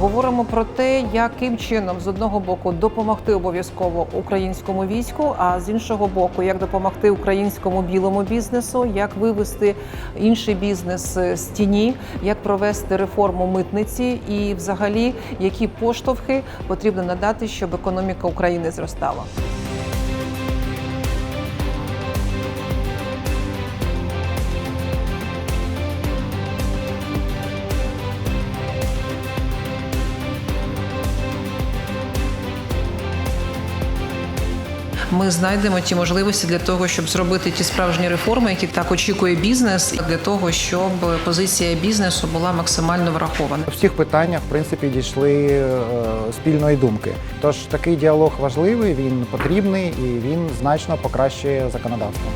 Говоримо про те, яким чином з одного боку допомогти обов'язково українському війську, а з іншого боку, як допомогти українському білому бізнесу, як вивести інший бізнес е, з тіні, як провести реформу митниці, і взагалі які поштовхи потрібно надати, щоб економіка України зростала. Ми знайдемо ті можливості для того, щоб зробити ті справжні реформи, які так очікує бізнес, для того, щоб позиція бізнесу була максимально врахована. У всіх питаннях, в принципі, дійшли е, спільної думки. Тож такий діалог важливий, він потрібний і він значно покращує законодавство.